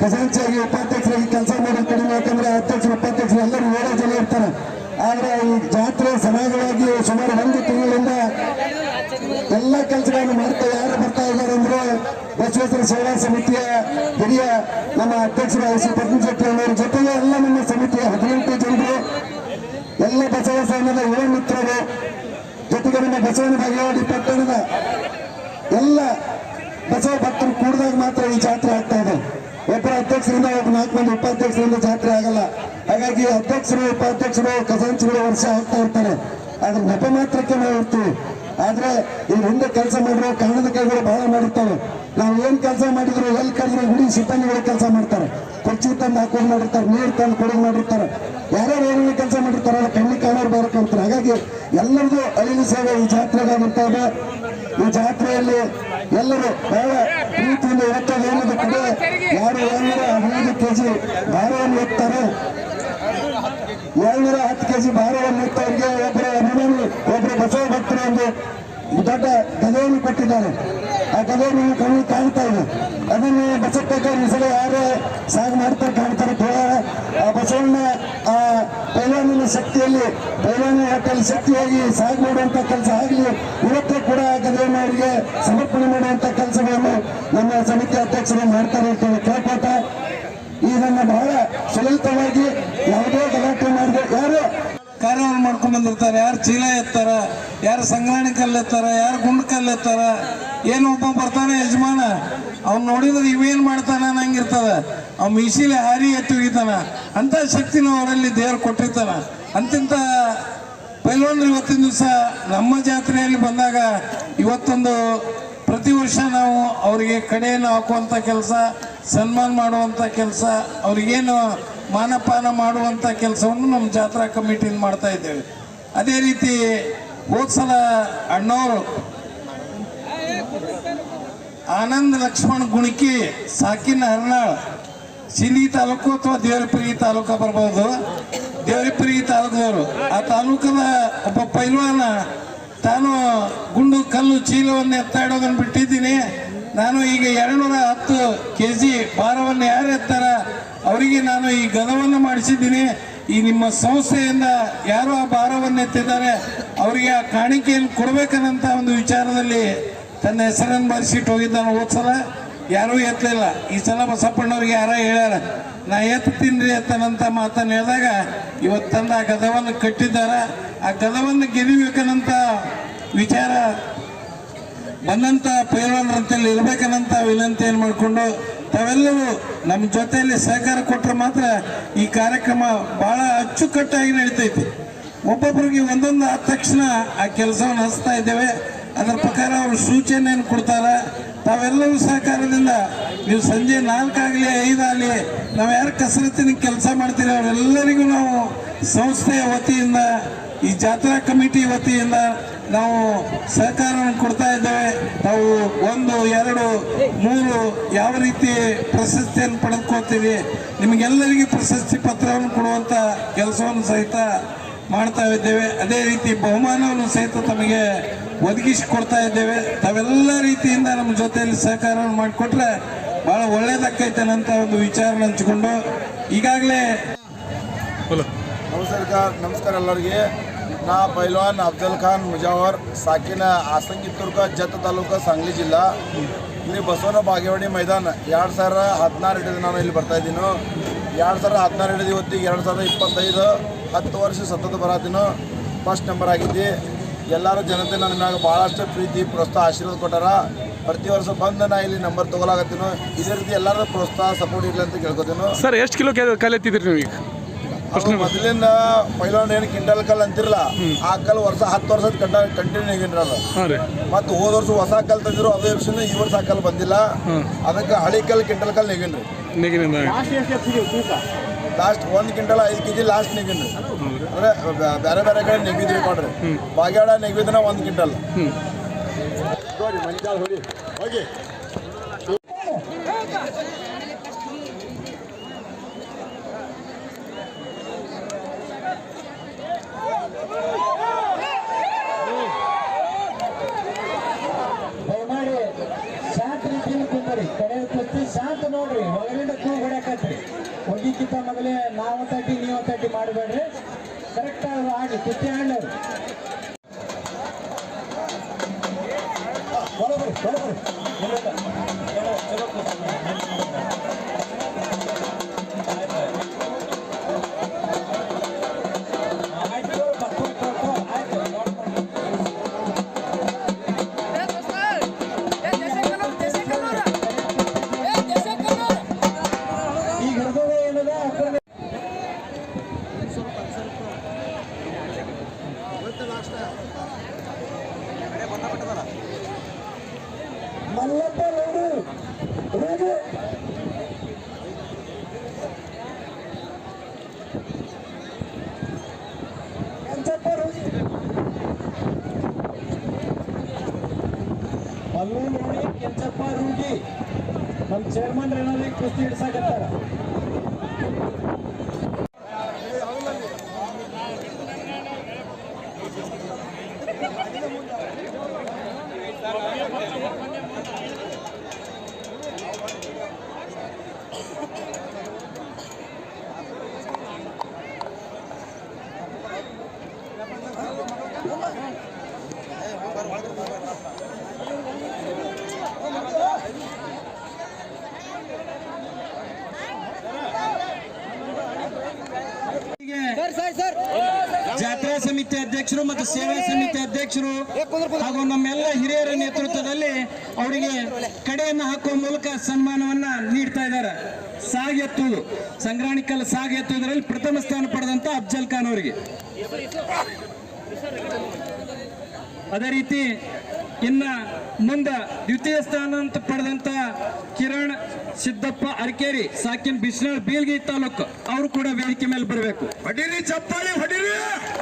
ಖಜಾಂಚಿಯಾಗಿ ಉಪಾಧ್ಯಕ್ಷರಾಗಿ ಕೆಲಸ ಮಾಡೋದು ಕಡಿಮೆ, ಯಾಕಂದ್ರೆ ಅಧ್ಯಕ್ಷರು, ಉಪಾಧ್ಯಕ್ಷರು ಎಲ್ಲರೂ ಏಳೇ ಜನ ಇರ್ತಾರೆ. ಆದ್ರೆ ಈ ಜಾತ್ರೆ ಸಮಾಜವಾಗಿ ಸುಮಾರು ಒಂದು ತಿಂಗಳಿಂದ ಎಲ್ಲ ಕೆಲಸಗಳನ್ನು ಮಾಡ್ತಾ ಯಾರು ಬರ್ತಾ ಇದ್ದಾರೆ ಅಂದ್ರೆ ಬಸವೇಶ್ವರ ಸೇವಾ ಸಮಿತಿಯ ಹಿರಿಯ ನಮ್ಮ ಅಧ್ಯಕ್ಷರು ಶ್ರೀ ಪದ್ಮಶೆಟ್ಟಿ ಅವರ ಜೊತೆಗೆ ಎಲ್ಲ ನಮ್ಮ ಸಮಿತಿಯ ಹದಿನೆಂಟು ಜನರು, ಎಲ್ಲ ಬಸವ ಸಂಘದ ಯುವ ಮಿತ್ರರು, ಜೊತೆಗೆ ನಮ್ಮ ಬಸವನ ಬಾಗೇವಾಡಿ ಪಟ್ಟಣದ ಎಲ್ಲ ಬಸವ ಭಕ್ತರು ಕೂಡಿದಾಗ ಮಾತ್ರ ಈ ಜಾತ್ರೆ ಆಗ್ತಾ ಇದೆ. ಅಧ್ಯಕ್ಷರಿಂದ ನಾಲ್ಕು ಮಂದಿ ಉಪಾಧ್ಯಕ್ಷರಿಂದ ಜಾತ್ರೆ ಆಗಲ್ಲ. ಹಾಗಾಗಿ ಅಧ್ಯಕ್ಷರು, ಉಪಾಧ್ಯಕ್ಷರು, ಖಜಾಂಚಿಗಳು ವರ್ಷ ಆಗ್ತಾ ಇರ್ತಾರೆ. ಅದ್ರ ನೆಪ ಮಾತ್ರಕ್ಕೆ ನಾವು ಇರ್ತೀವಿ. ಆದ್ರೆ ಈ ಹಿಂದೆ ಕೆಲಸ ಮಾಡಿರೋ ಕಾರಣದ ಕೈಗಳು ಬಹಳ ಮಾಡಿರ್ತವೆ. ನಾವು ಏನ್ ಕೆಲಸ ಮಾಡಿದ್ರು ಎಲ್ಲಿ ಕರೆದ್ರು ಇಡೀ ಸಿಬ್ಬಂದಿಗಳು ಕೆಲಸ ಮಾಡ್ತಾರೆ. ಕುರ್ಚಿ ತಂದು ಹಾಕೋದು ಮಾಡಿರ್ತಾರೆ, ನೀರು ತಂದು ಕೊಡೋದು ಮಾಡಿರ್ತಾರೆ. ಯಾರ್ಯಾರು ಏನೇನು ಕೆಲಸ ಮಾಡಿರ್ತಾರೆ ಕಣ್ಣಿ ಕಾಣೋರು ಬೇರೆ ಹಾಗಾಗಿ ಎಲ್ಲರದು ಅಳಿಲು ಸೇವೆ ಈ ಜಾತ್ರೆಗಾಗಿರ್ತಾ ಇದೆ. ಈ ಜಾತ್ರೆಯಲ್ಲಿ ಎಲ್ಲರೂ ಬಹಳ ಪ್ರೀತಿಯಿಂದ ಇರುತ್ತದೆ ಏನದು ಕಡೆ ಯಾರು ಏಳ್ನೂರ ಹದಿನೈದು ಕೆಜಿ ಭಾರವನ್ನು ಎತ್ತಾರೆ? ಏಳ್ನೂರ ಹತ್ತು ಕೆಜಿ ಭಾರವನ್ನು ಎತ್ತವರಿಗೆ ಒಬ್ಬರ ಅಭಿಮಾನಿ ಒಬ್ಬರು ಬಸವ ಭಕ್ತರು ಒಂದು ದೊಡ್ಡ ಗದೆಯನ್ನು ಕೊಟ್ಟಿದ್ದಾರೆ. ಆ ಗದೆಯನ್ನು ಕಣ್ಣು ಕಾಣ್ತಾ ಇದೆ. ಅದನ್ನು ಬಸಪ್ಪ ಈ ಸಲ ಯಾರು ಸಾగు ಮಾಡ್ತಾರೆ ಕಾಣ್ತಾರೆ. ಆ ಬಸವಣ್ಣ ಆ ಪೈಲಾನಿನ ಶಕ್ತಿಯಲ್ಲಿ ಬೈಲಾನ ಹೋಟೆಲ್ ಶಕ್ತಿಯಾಗಿ ಸಾಗ್ ಮಾಡುವಂತ ಕೆಲಸ ಆಗಲಿ. ಇವತ್ತೇ ಕೂಡ ಆ ಗದೆಯನ್ನು ಅವರಿಗೆ ಸಮರ್ಪಣೆ ಮಾಡುವಂತ ಕೆಲಸಗಳನ್ನು ನಮ್ಮ ಸಮಿತಿ ಅಧ್ಯಕ್ಷರು ಮಾಡ್ತಾರೆ ಅಂತ ಕೇಳ್ಕೊತ ಇದನ್ನ ಬಹಳ ಸುಲಲಿತವಾಗಿ ಯಾವುದೇ ಗಲಾಟೆ ಮಾಡಿದ್ರೆ ಯಾರು ಕಾರ್ಯವನ್ನು ಮಾಡ್ಕೊಂಡು ಬಂದಿರ್ತಾರೆ, ಯಾರು ಚೀಲ ಎತ್ತಾರ, ಯಾರು ಸಂಗ್ರಹಣೆ ಕಲ್ಲು ಎತ್ತಾರ, ಯಾರು ಗುಂಡು ಕಲ್ಲು ಎತ್ತಾರ, ಏನು ಒಬ್ಬ ಬರ್ತಾನೆ ಯಜಮಾನ, ಅವ್ನು ನೋಡಿದ್ರೆ ಇವೇನು ಮಾಡ್ತಾನ ಅನ್ನಂಗಿರ್ತದ ಅವ್ ಮೀಸಿಲೆ ಹಾರಿ ಎತ್ತಿ ಅಂತ ಶಕ್ತಿನ ಅವರಲ್ಲಿ ದೇವ್ರು ಕೊಟ್ಟಿರ್ತಾನ. ಅಂತಿಂತ ಪೈಲ್ವಾನ್ರು ಇವತ್ತಿನ ದಿವಸ ನಮ್ಮ ಜಾತ್ರೆಯಲ್ಲಿ ಬಂದಾಗ ಇವತ್ತೊಂದು ಪ್ರತಿ ವರ್ಷ ನಾವು ಅವರಿಗೆ ಕಡೆಯನ್ನು ಹಾಕುವಂಥ ಕೆಲಸ, ಸನ್ಮಾನ ಮಾಡುವಂಥ ಕೆಲಸ, ಅವ್ರಿಗೇನು ಮಾನಪಾನ ಮಾಡುವಂಥ ಕೆಲಸವನ್ನು ನಮ್ಮ ಜಾತ್ರಾ ಕಮಿಟಿಯಿಂದ ಮಾಡ್ತಾ ಇದ್ದೇವೆ. ಅದೇ ರೀತಿ ಹೋದ ಸಲ ಅಣ್ಣವರು ಆನಂದ್ ಲಕ್ಷ್ಮಣ್ ಗುಣಿಕಿ, ಸಾಕಿನ ಹರ್ನಾಳ್ ಸಿಂಧಿ ತಾಲೂಕು ಅಥವಾ ದೇವರಪುರಿ ತಾಲೂಕು ಬರ್ಬೋದು. ದೇವರಪುರಿ ತಾಲೂಕದವರು. ಆ ತಾಲೂಕದ ಒಬ್ಬ ಪೈಲ್ವಾನ, ತಾನು ಗುಂಡು ಕಲ್ಲು ಚೀಲವನ್ನು ಎತ್ತಾಡೋದನ್ನು ಬಿಟ್ಟಿದ್ದೀನಿ. ನಾನು ಈಗ ಎರಡುನೂರ ಹತ್ತು ಕೆ ಜಿ ಭಾರವನ್ನು ಯಾರು ಎತ್ತಾರ? ಅವರಿಗೆ ನಾನು ಈ ಗದವನ್ನು ಮಾಡಿಸಿದ್ದೀನಿ. ಈ ನಿಮ್ಮ ಸಂಸ್ಥೆಯಿಂದ ಯಾರು ಆ ಭಾರವನ್ನು ಎತ್ತಿದ್ದಾರೆ ಅವರಿಗೆ ಆ ಕಾಣಿಕೆಯನ್ನು ಕೊಡಬೇಕನ್ನಂಥ ಒಂದು ವಿಚಾರದಲ್ಲಿ ತನ್ನ ಹೆಸರನ್ನು ಬರೆಸಿಟ್ಟು ಹೋಗಿದ್ದಾನೆ ಹೋದ ಸಲ. ಯಾರೂ ಎತ್ತಲಿಲ್ಲ. ಈ ಸಲ ಬಸಪ್ಪಣ್ಣವ್ರಿಗೆ ಯಾರ ಹೇಳ್ಯಾರ, ನಾ ತಿನ್ರಿ ಎತ್ತನಂತ ಮಾತನ್ನು ಹೇಳಿದಾಗ ಇವತ್ತು ತಂದ ಆ ಗದವನ್ನು ಕಟ್ಟಿದ್ದಾರೆ. ಆ ಗದವನ್ನು ಗೆಲ್ಲಬೇಕನ್ನಂತ ವಿಚಾರ ಬಂದಂಥ ಪೈಲ್ವಾನರಂತಲ್ಲಿ ಇರಬೇಕನ್ನಂತ ವಿನಂತಿಯನ್ನು ಮಾಡಿಕೊಂಡು, ತಾವೆಲ್ಲರೂ ನಮ್ಮ ಜೊತೆಯಲ್ಲಿ ಸಹಕಾರ ಕೊಟ್ಟರೆ ಮಾತ್ರ ಈ ಕಾರ್ಯಕ್ರಮ ಬಹಳ ಅಚ್ಚುಕಟ್ಟಾಗಿ ನಡೀತೈತಿ. ಒಬ್ಬೊಬ್ಬರಿಗೆ ಒಂದೊಂದು ಆದ ತಕ್ಷಣ ಆ ಕೆಲಸವನ್ನು ಹಚ್ತಾ ಇದ್ದೇವೆ. ಅದರ ಪ್ರಕಾರ ಅವರು ಸೂಚನೆಯನ್ನು ಕೊಡ್ತಾರೆ? ತಾವೆಲ್ಲರೂ ಸಹಕಾರದಿಂದ ನೀವು ಸಂಜೆ ನಾಲ್ಕಾಗಲಿ, ಐದಾಗಲಿ ನಾವು ಯಾರು ಕಸರತ್ತಿನ ಕೆಲಸ ಮಾಡ್ತೀರಿ, ಅವರೆಲ್ಲರಿಗೂ ನಾವು ಸಂಸ್ಥೆಯ ವತಿಯಿಂದ, ಈ ಜಾತ್ರಾ ಕಮಿಟಿ ವತಿಯಿಂದ ನಾವು ಸಹಕಾರವನ್ನು ಕೊಡ್ತಾ ಇದ್ದೇವೆ. ನಾವು ಒಂದು, ಎರಡು, ಮೂರು ಯಾವ ರೀತಿ ಪ್ರಶಸ್ತಿಯನ್ನು ಪಡೆದುಕೊಳ್ತೀವಿ, ನಿಮಗೆಲ್ಲರಿಗೂ ಪ್ರಶಸ್ತಿ ಪತ್ರವನ್ನು ಕೊಡುವಂಥ ಕೆಲಸವನ್ನು ಸಹಿತ ಮಾಡ್ತಾ ಇದ್ದೇವೆ. ಅದೇ ರೀತಿ ಬಹುಮಾನವನ್ನು ಸಹಿತ ತಮಗೆ ಒದಗಿಸಿಕೊಡ್ತಾ ಇದ್ದೇವೆ. ತಾವೆಲ್ಲ ರೀತಿಯಿಂದ ನಮ್ಮ ಜೊತೆಯಲ್ಲಿ ಸಹಕಾರವನ್ನು ಮಾಡಿಕೊಟ್ರೆ ಭಾಳ ಒಳ್ಳೇದಾಕೈತೇನಂತ ಒಂದು ವಿಚಾರ ಹಂಚಿಕೊಂಡು ಈಗಾಗಲೇ ನಮಸ್ಕಾರ ನಮಸ್ಕಾರ ಎಲ್ಲರಿಗೆ. ನಾ ಪೈಲ್ವಾನ್ ಅಫ್ಜಲ್ ಖಾನ್ ಮುಜಾವರ್ ಸಾಕಿನ ಆಸಂಗಿತ್ತುರ್ಗ ತುರ್ಕ ಜತ್ ತಾಲೂಕು ಸಾಂಗ್ಲಿ ಜಿಲ್ಲಾ. ಇಲ್ಲಿ ಬಸವನ ಬಾಗೇವಾಡಿ ಮೈದಾನ. ಎರಡು ಸಾವಿರ ಹದಿನಾರು ಹಿಡಿದು ನಾನು ಇಲ್ಲಿ ಬರ್ತಾ ಇದ್ದೀನಿ. ಎರಡು ಸಾವಿರ ಹದಿನಾರು ಹಿಡಿದು ಇವತ್ತಿಗೆ ಎರಡು ಸಾವಿರದ ಇಪ್ಪತ್ತೈದು. ಹತ್ತು ವರ್ಷ ಸತತ ಬರತ್ತೀನು ಫಸ್ಟ್ ನಂಬರ್ ಆಗಿದ್ದೆ. ಎಲ್ಲರೂ ಜನತೆ ನನ್ನ ಮ್ಯಾಗ ಭಾಳಷ್ಟು ಪ್ರೀತಿ ಪ್ರೋತ್ಸಾಹ ಆಶೀರ್ವಾದ ಕೊಟ್ಟಾರ. ಪ್ರತಿ ವರ್ಷ ಬಂದು ನಾ ಇಲ್ಲಿ ನಂಬರ್ ತೊಗೊಲಾಗತ್ತೀನೋ ಇದೇ ರೀತಿ ಎಲ್ಲರೂ ಪ್ರೋತ್ಸಾಹ ಸಪೋರ್ಟ್ ಇರಲಿ ಅಂತ ಕೇಳ್ಕೊತೀನಿ. ಸರ್ ಎಷ್ಟು ಕಿಲೋ ಕಲಿತಿದ್ರಿ ನೀವು ಈಗ? ಮೊದಲಿಂದ ಪೈಲೋನ್ ಏನು ಕಿಂಟಲ್ ಕಲ್ ಅಂತಿರಲ್ಲ ಆ ಕಲ್ ವರ್ಷ ಹತ್ತು ವರ್ಷದ ಕಂಡ ಕಂಟಿನ್ಯೂ ಹಾಂ ಮತ್ತು ಹೋದ ವರ್ಷ ಹೊಸ ಕಲ್ ತಂದಿರು ಅದೇ ವರ್ಷ ಈ ವರ್ಷ ಆ ಕಲ್ ಬಂದಿಲ್ಲ. ಅದಕ್ಕೆ ಹಳಿ ಕಲ್ ಕಿಂಟಲ್ ಕಲ್ ನೆಗಿನ್ರಿ. ಲಾಸ್ಟ್ ಒಂದು ಕ್ವಿಂಟಲ್ ಐದು ಕೆ ಜಿ ಲಾಸ್ಟ್ ನೆಗಿನ್ರಿ ಅಂದ್ರೆ ಬೇರೆ ಬೇರೆ ಕಡೆ ನೆಗಿದ್ರಿ ಕೊಡ್ರಿ ಬಾಗ್ಯಾಡ ನೆಗಿದ್ರೆ ಒಂದು ಕ್ವಿಂಟಲ್ ಹೋಗಿ ಶಾಂತಿ ಕುಂದ್ರಿ ಕಡೆ ಶಾಂತ ನೋಡ್ರಿ ಹೊರಗಿಂದ ಹೊಡ್ಯಾಕತ್ರಿ ಹೋಗಿಕ್ಕಿಂತ ಮೊದಲೇ ನಾವು ತಟ್ಟಿ ನೀವು ತಟ್ಟಿ ಮಾಡಬೇಡ್ರಿ. ಕರೆಕ್ಟ್ ಆಗಿ ಕುಸ್ತಿ ಆಡ್ರಿ ಬರೋಬರಿ ಬರೋಬರಿ ನಮ್ಮ ಚೇರ್ಮನ್ ಏನಾದ್ರು ಕುಸ್ತಿ ಜಾತ್ರಾ ಸಮಿತಿ ಅಧ್ಯಕ್ಷರು ಮತ್ತು ಸೇವಾ ಸಮಿತಿ ಅಧ್ಯಕ್ಷರು ಹಾಗೂ ನಮ್ಮೆಲ್ಲ ಹಿರಿಯರ ನೇತೃತ್ವದಲ್ಲಿ ಅವರಿಗೆ ಕಡೆಯನ್ನು ಹಾಕುವ ಮೂಲಕ ಸನ್ಮಾನವನ್ನ ನೀಡ್ತಾ ಇದ್ದಾರೆ. ಸಾಗೆತ್ತು ಎತ್ತುವುದು ಸಂಗ್ರಾಣಿಕಲ್ ಸಾಗ ಎತ್ತುವುದರಲ್ಲಿ ಪ್ರಥಮ ಸ್ಥಾನ ಪಡೆದಂತ ಅಫ್ಜಲ್ ಖಾನ್ ಅವರಿಗೆ. ಅದೇ ರೀತಿ ಇನ್ನ ಮುಂದೆ ದ್ವಿತೀಯ ಸ್ಥಾನ ಅಂತ ಪಡೆದಂತ ಕಿರಣ್ ಸಿದ್ದಪ್ಪ ಅರಕೇರಿ, ಸಾಕಿನ್ ಬಿಸ್ನಾಳ್ ಬೀಳ್ಗಿ ತಾಲೂಕು, ಅವರು ಕೂಡ ವೇದಿಕೆ ಮೇಲೆ ಬರಬೇಕು. ಹೊಡಿರಿ, ಚಪ್ಪಾಳಿ, ಹೊಡಿರಿ!